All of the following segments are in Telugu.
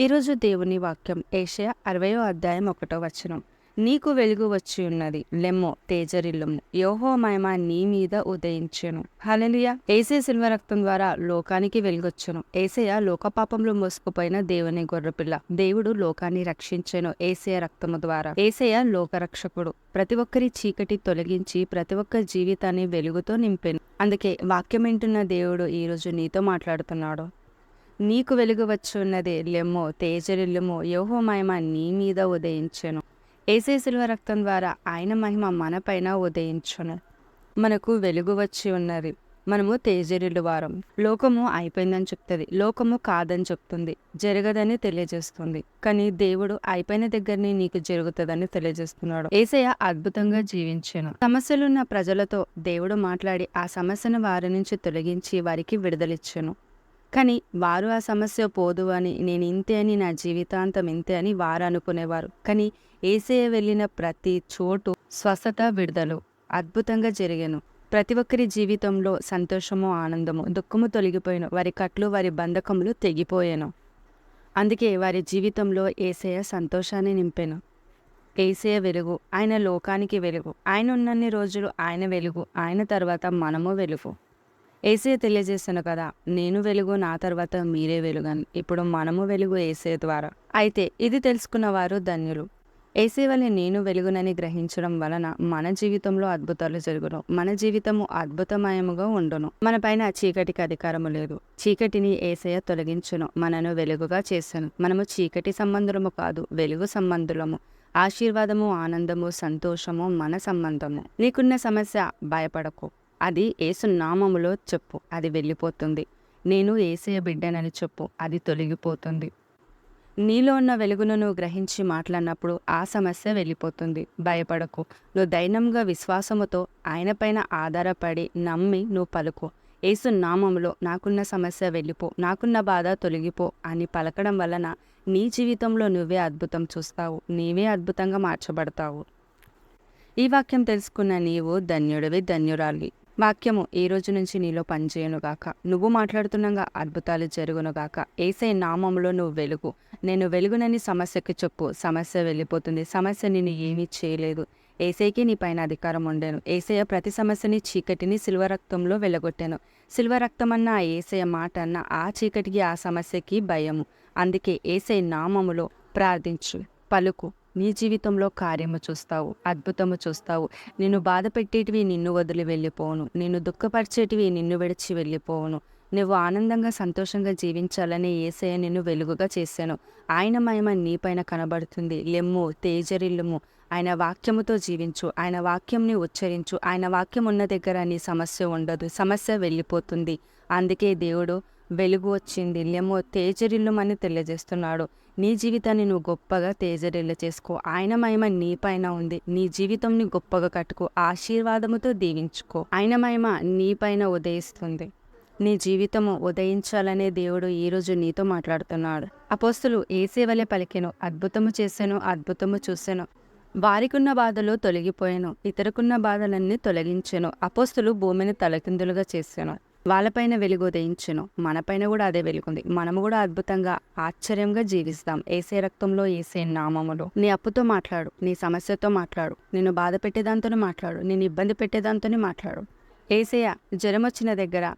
ఈరోజు దేవుని వాక్యం ఏషియా అరవయో అధ్యాయం ఒకటో వచనం. నీకు వెలుగు వచ్చి ఉన్నది లెమ్మో తేజరిల్లుము. యోహో మహిమ నీ మీద ఉదయించెను. హలలియ ఏసే సిల్వ రక్తం ద్వారా లోకానికి వెలుగొచ్చును. ఏసయ లోకపాపంలో మోసుకుపోయిన దేవుని గొర్రెపిల్ల. దేవుడు లోకాన్ని రక్షించెను ఏసయ రక్తము ద్వారా. ఏసయ లోకరక్షకుడు. ప్రతి ఒక్కరి చీకటి తొలగించి ప్రతి ఒక్క జీవితాన్ని వెలుగుతో నింపెను. అందుకే వాక్యం వింటున్న దేవుడు ఈరోజు నీతో మాట్లాడుతున్నాడు. నీకు వెలుగు వచ్చున్నదే లెమ్మో తేజరిల్లుమో యోహో మహిమ నీ మీద ఉదయించను. ఏసే శిల్వ రక్తం ద్వారా ఆయన మహిమ మనపైన ఉదయించును. మనకు వెలుగు వచ్చి ఉన్నది మనము తేజరిల్లు వారం లోకము అయిపోయిందని చెప్తుంది. లోకము కాదని చెప్తుంది. జరగదని తెలియజేస్తుంది. కానీ దేవుడు అయిపోయిన దగ్గరనే నీకు జరుగుతుందని తెలియజేస్తున్నాడు. ఏసయ్య అద్భుతంగా జీవించాను. సమస్యలున్న ప్రజలతో దేవుడు మాట్లాడి ఆ సమస్యను వారి నుంచి తొలగించి వారికి విడుదలిచ్చాను. కానీ వారు ఆ సమస్య పోదు అని నేను ఇంతే అని నా జీవితాంతం ఇంతే అని వారు అనుకునేవారు. కానీ ఏసయ వెళ్ళిన ప్రతి చోటు స్వస్థత విడుదలు అద్భుతంగా జరిగాను. ప్రతి ఒక్కరి జీవితంలో సంతోషము ఆనందము దుఃఖము తొలగిపోయాను. వారి కట్లు వారి బంధకములు తెగిపోయాను. అందుకే వారి జీవితంలో ఏసయ సంతోషాన్ని నింపాను. ఏసయ వెలుగు ఆయన లోకానికి వెలుగు. ఆయన ఉన్నన్ని రోజులు ఆయన వెలుగు ఆయన తర్వాత మనము వెలుగు. ఏసే తెలియజేస్తాను కదా నేను వెలుగు నా తర్వాత మీరే వెలుగని ఇప్పుడు మనము వెలుగు ఏసే ద్వారా. అయితే ఇది తెలుసుకున్న వారు ధన్యులు. ఏసే వల్ల నేను వెలుగునని గ్రహించడం వలన మన జీవితంలో అద్భుతాలు జరుగును. మన జీవితము అద్భుతమయముగా ఉండును. మన పైన చీకటికి అధికారము లేదు. చీకటిని ఏసయ తొలగించును. మనను వెలుగుగా చేశాను. మనము చీకటి సంబంధులము కాదు వెలుగు సంబంధులము. ఆశీర్వాదము ఆనందము సంతోషము మన సంబంధము. నీకున్న సమస్య భయపడకు. అది ఏసునామములో చెప్పు అది వెళ్ళిపోతుంది. నేను ఏసయ బిడ్డనని చెప్పు అది తొలగిపోతుంది. నీలో ఉన్న వెలుగును నువ్వు గ్రహించి మాట్లాడినప్పుడు ఆ సమస్య వెళ్ళిపోతుంది. భయపడకు. నువ్వు దైనంగా విశ్వాసముతో ఆయనపైన ఆధారపడి నమ్మి నువ్వు పలుకు. ఏసు నామంలో నాకున్న సమస్య వెళ్ళిపో నాకున్న బాధ తొలగిపో అని పలకడం వలన నీ జీవితంలో నువ్వే అద్భుతం చూస్తావు. నీవే అద్భుతంగా మార్చబడతావు. ఈ వాక్యం తెలుసుకున్న నీవు ధన్యుడివి ధన్యురాలి. వాక్యము ఈ రోజు నుంచి నీలో పనిచేయనుగాక. నువ్వు మాట్లాడుతున్నాగా అద్భుతాలు జరుగునుగాక. ఏసై నామంలో నువ్వు వెలుగు. నేను వెలుగునని సమస్యకి చెప్పు. సమస్య వెళ్ళిపోతుంది. సమస్య నేను ఏమీ చేయలేదు. ఏసైకి నీ పైన అధికారం ఉండేను. ఏసయ ప్రతి సమస్యని చీకటిని శిల్వరక్తంలో రక్తంలో వెళ్ళగొట్టాను రక్తం అన్న ఆ ఏసయ మాట అన్న ఆ చీకటికి ఆ సమస్యకి భయము. అందుకే ఏసై నామములో ప్రార్థించు. పలుకు. నీ జీవితంలో కార్యము చూస్తావు అద్భుతము చూస్తావు. నిన్ను బాధ పెట్టేటివి నిన్ను వదిలి వెళ్ళిపోవును. నిన్ను దుఃఖపరిచేటివి నిన్ను విడిచి వెళ్ళిపోవును. నువ్వు ఆనందంగా సంతోషంగా జీవించాలని ఏసయ్య నిన్ను వెలుగుగా చేశాను. ఆయన మహిమ నీపైన కనబడుతుంది. లెమ్ము తేజరిల్లుము. ఆయన వాక్యముతో జీవించు. ఆయన వాక్యంని ఉచ్చరించు. ఆయన వాక్యం ఉన్న దగ్గర నీ సమస్య ఉండదు. సమస్య వెళ్ళిపోతుంది. అందుకే దేవుడు వెలుగు వచ్చింది. లెమ్మో తేజరిల్లుమని తెలియజేస్తున్నాడు. నీ జీవితాన్ని నువ్వు గొప్పగా తేజరిల్ల చేసుకో. ఆయన మహిమ నీ పైన ఉంది. నీ జీవితంని గొప్పగా కట్టుకో. ఆశీర్వాదముతో దీవించుకో. ఆయన మహిమ నీ పైన ఉదయిస్తుంది. నీ జీవితము ఉదయించాలనే దేవుడు ఈరోజు నీతో మాట్లాడుతున్నాడు. అపోస్తులు ఏ సేవలే పలికెను. అద్భుతము చేశాను అద్భుతము చూశాను వారికున్న బాధలు తొలగిపోయాను. ఇతరుకున్న బాధలన్నీ తొలగించాను. అపోస్తులు భూమిని తలకిందులుగా చేశాను వాళ్ళపైన వెలుగు ఉదయించును. మనపైన కూడా అదే వెలుగుంది. మనము కూడా అద్భుతంగా ఆశ్చర్యంగా జీవిస్తాం. ఏసే రక్తంలో ఏసే నామములో. నీ అప్పుతో మాట్లాడు. నీ సమస్యతో మాట్లాడు. నిన్ను బాధ పెట్టేదాంతోనే మాట్లాడు. నేను ఇబ్బంది పెట్టేదాంతోనే మాట్లాడు. ఏసయ్య జ్వరం వచ్చిన దగ్గర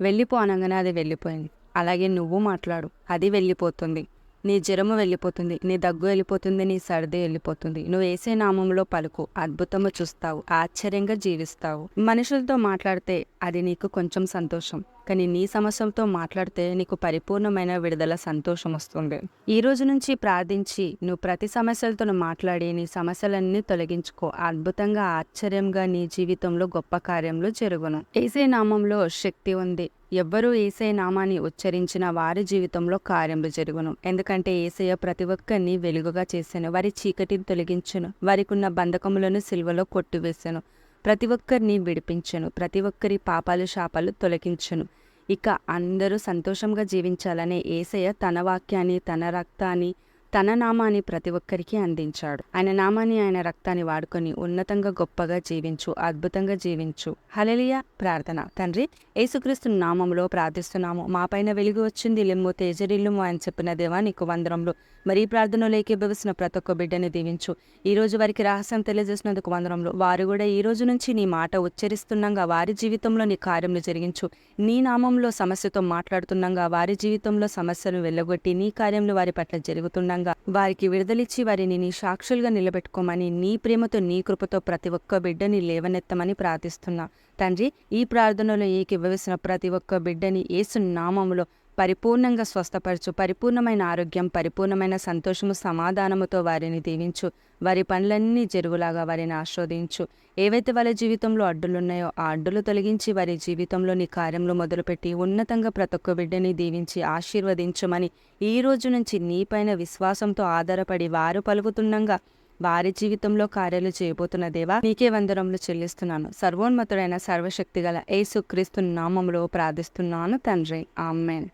వెళ్ళిపో అనగానే అది వెళ్ళిపోయింది. అలాగే నువ్వు మాట్లాడు. అది వెళ్ళిపోతుంది. నీ జ్వరము వెళ్ళిపోతుంది నీ దగ్గు వెళ్ళిపోతుంది నీ సర్ది వెళ్ళిపోతుంది. నువ్వు వేసే నామంలో పలుకు అద్భుతము చూస్తావు ఆశ్చర్యంగా జీవిస్తావు. మనుషులతో మాట్లాడితే అది నీకు కొంచెం సంతోషం కానీ నీ సమస్యలతో మాట్లాడితే నీకు పరిపూర్ణమైన విడుదల సంతోషం వస్తుంది. ఈ రోజు నుంచి ప్రార్థించి నువ్వు ప్రతి సమస్యలతో మాట్లాడి నీ సమస్యలన్నీ తొలగించుకో. అద్భుతంగా ఆశ్చర్యంగా నీ జీవితంలో గొప్ప కార్యంలో జరుగును. ఏసే నామంలో శక్తి ఉంది ఎవ్వరూ ఏసే నామాన్ని ఉచ్చరించిన వారి జీవితంలో కార్యములు జరుగును. ఎందుకంటే ఏసయ్య ప్రతి ఒక్కరిని వెలుగుగా చేశాను వారి చీకటిని తొలగించను. వారికున్న బంధకములను సిల్వలో కొట్టివేశాను ప్రతి ఒక్కరిని విడిపించను. ప్రతి ఒక్కరి పాపాలు శాపాలు తొలగించను. ఇక అందరూ సంతోషంగా జీవించాలనే ఏసయ్య తన వాక్యాన్ని తన రక్తాన్ని తన నామాన్ని ప్రతి ఒక్కరికి అందించాడు. ఆయన నామాన్ని ఆయన రక్తాన్ని వాడుకొని ఉన్నతంగా గొప్పగా జీవించు అద్భుతంగా జీవించు. హలలియ ప్రార్థన. తండ్రి యేసుక్రీస్తు నామంలో ప్రార్థిస్తున్నాము. మా పైన వెలుగు వచ్చింది లెమ్ము తేజరిల్లుము అని చెప్పిన దేవా నీకు వందరంలో మరి ప్రార్థన ప్రార్థనలో ప్రతి ఒక్క బిడ్డని దీవించు. ఈ రోజు వారికి రహస్యం తెలియజేసినందుకు వందరంలో వారు కూడా ఈ రోజు నుంచి నీ మాట ఉచ్చరిస్తుండగా వారి జీవితంలో నీ కార్యములు జరిగించు. నీ నామంలో సమస్యతో మాట్లాడుతుండగా వారి జీవితంలో సమస్యలు వెళ్ళగొట్టి నీ కార్యములు వారి పట్ల జరుగుతుండగా వారికి విడుదలిచ్చి వారిని నీ సాక్షులుగా నిలబెట్టుకోమని నీ ప్రేమతో నీ కృపతో ప్రతి ఒక్క బిడ్డని లేవనెత్తమని ప్రార్థిస్తున్నా. తండ్రి ఈ ప్రార్థనలో ఏకీభవిస్తున్న ప్రతి ఒక్క బిడ్డని ఏసు నామములో పరిపూర్ణంగా స్వస్థపరచు పరిపూర్ణమైన ఆరోగ్యం పరిపూర్ణమైన సంతోషము సమాధానముతో వారిని దీవించు. వారి పనులన్నీ జరువులాగా వారిని ఆస్వాదించు. ఏవైతే వాళ్ళ జీవితంలో అడ్డులున్నాయో ఆ అడ్డులు తొలగించి వారి జీవితంలో నీ కార్యంలో మొదలుపెట్టి ఉన్నతంగా ప్రతి ఒక్క బిడ్డని దీవించి ఆశీర్వదించమని ఈ రోజు నుంచి నీపైన విశ్వాసంతో ఆధారపడి వారు పలుకుతుండగా వారి జీవితంలో కార్యాలు చేయబోతున్న దేవా నీకే వందరములు చెల్లిస్తున్నాను. సర్వోన్నతుడైన సర్వశక్తిగల యేసు క్రీస్తు నామములో ప్రార్థిస్తున్నాను తండ్రి. ఆమెన్.